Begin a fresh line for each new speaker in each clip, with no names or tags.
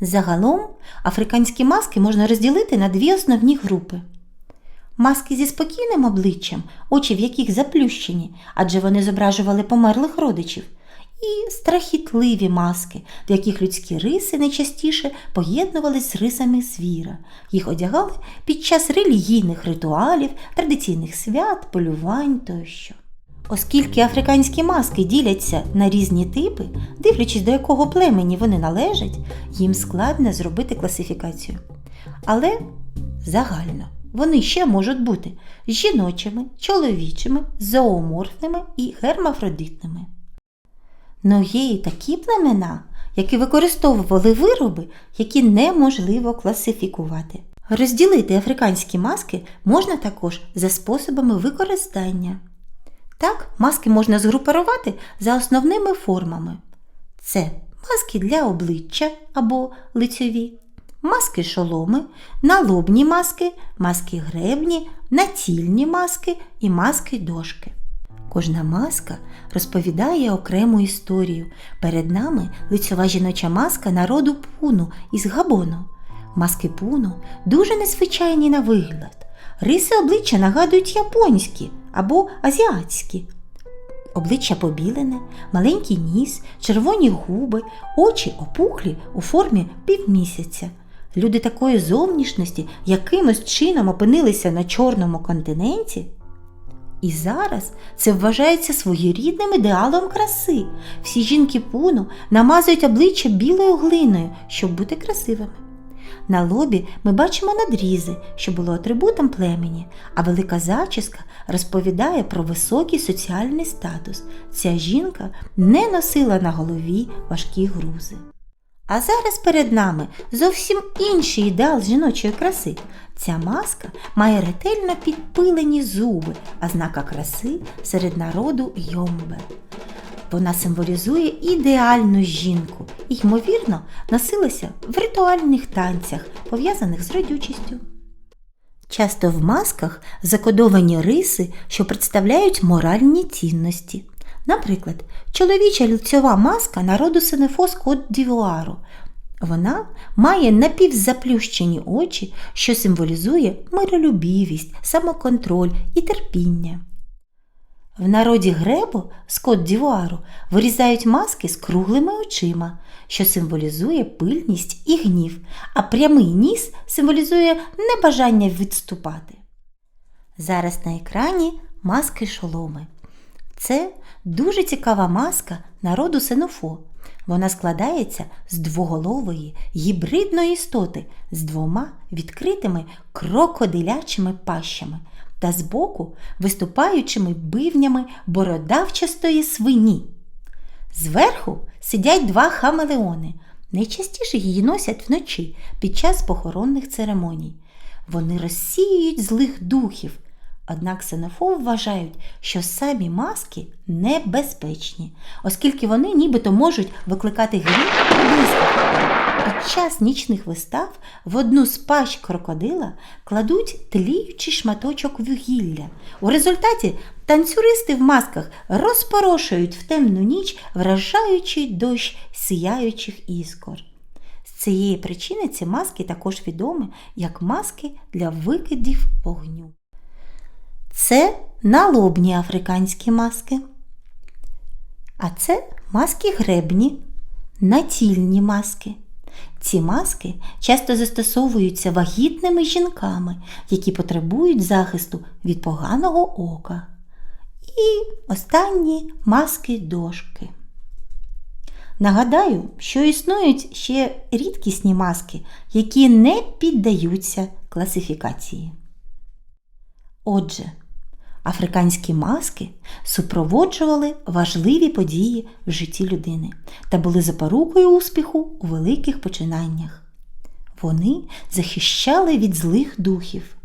Загалом африканські маски можна розділити на дві основні групи. Маски зі спокійним обличчям, очі в яких заплющені, адже вони зображували померлих родичів, і страхітливі маски, в яких людські риси найчастіше поєднувались з рисами звіра. Їх одягали під час релігійних ритуалів, традиційних свят, полювань тощо. Оскільки африканські маски діляться на різні типи, дивлячись до якого племені вони належать, їм складно зробити класифікацію. Але загально вони ще можуть бути жіночими, чоловічими, зооморфними і гермафродитними. Но є і такі племена, які використовували вироби, які неможливо класифікувати. Розділити африканські маски можна також за способами використання. Так, маски можна згрупувати за основними формами. Це маски для обличчя або лицьові, маски шоломи, налобні маски, маски гребні, націльні маски і маски дошки. Кожна маска розповідає окрему історію. Перед нами лицьова жіноча маска народу пуну із Габону. Маски пуну дуже незвичайні на вигляд. Риси обличчя нагадують японські або азіатські. Обличчя побілене, маленький ніс, червоні губи, очі опухлі у формі півмісяця. Люди такої зовнішності якимось чином опинилися на чорному континенті. І зараз це вважається своєрідним ідеалом краси. Всі жінки пуну намазують обличчя білою глиною, щоб бути красивими. На лобі ми бачимо надрізи, що було атрибутом племені, а велика зачіска розповідає про високий соціальний статус. Ця жінка не носила на голові важкі грузи. А зараз перед нами зовсім інший ідеал жіночої краси. Ця маска має ретельно підпилені зуби, а знака краси серед народу йомбе. Вона символізує ідеальну жінку і, ймовірно, носилася в ритуальних танцях, пов'язаних з родючістю. Часто в масках закодовані риси, що представляють моральні цінності. Наприклад, чоловіча лицьова маска народу Сенефос Кот Дівуару. Вона має напівзаплющені очі, що символізує миролюбівість, самоконтроль і терпіння. В народі Гребо з Кот Дівуару вирізають маски з круглими очима, що символізує пильність і гнів, а прямий ніс символізує небажання відступати. Зараз на екрані маски шоломи. Це дуже цікава маска народу Сенофо. Вона складається з двоголової гібридної істоти з двома відкритими крокодилячими пащами та збоку виступаючими бивнями бородавчастої свині. Зверху сидять два хамелеони. Найчастіше її носять вночі під час похоронних церемоній. Вони розсіюють злих духів. Однак ксенофоби вважають, що самі маски небезпечні, оскільки вони нібито можуть викликати гріх блискавку. Час нічних вистав в одну з пащ крокодила кладуть тліючий шматочок вугілля. У результаті танцюристи в масках розпорошують в темну ніч вражаючий дощ сіяючих іскор. З цієї причини ці маски також відомі як маски для викидів вогню. Це налобні африканські маски. А це маски гребні, націльні маски. Ці маски часто застосовуються вагітними жінками, які потребують захисту від поганого ока. І останні маски дошки. Нагадаю, що існують ще рідкісні маски, які не піддаються класифікації. Отже, африканські маски супроводжували важливі події в житті людини та були запорукою успіху у великих починаннях. Вони захищали від злих духів,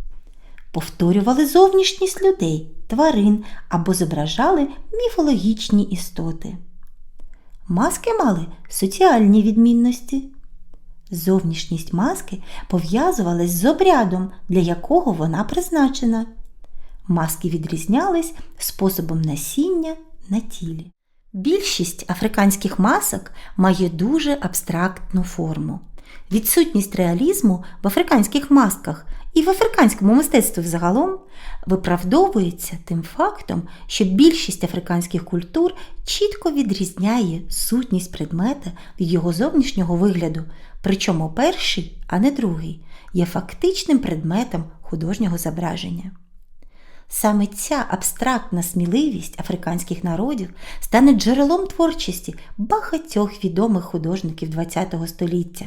повторювали зовнішність людей, тварин або зображали міфологічні істоти. Маски мали соціальні відмінності. Зовнішність маски пов'язувалась з обрядом, для якого вона призначена. Маски відрізнялись способом носіння на тілі. Більшість африканських масок має дуже абстрактну форму. Відсутність реалізму в африканських масках і в африканському мистецтві взагалом виправдовується тим фактом, що більшість африканських культур чітко відрізняє сутність предмета від його зовнішнього вигляду, причому перший, а не другий, є фактичним предметом художнього зображення. Саме ця абстрактна сміливість африканських народів стане джерелом творчості багатьох відомих художників ХХ століття.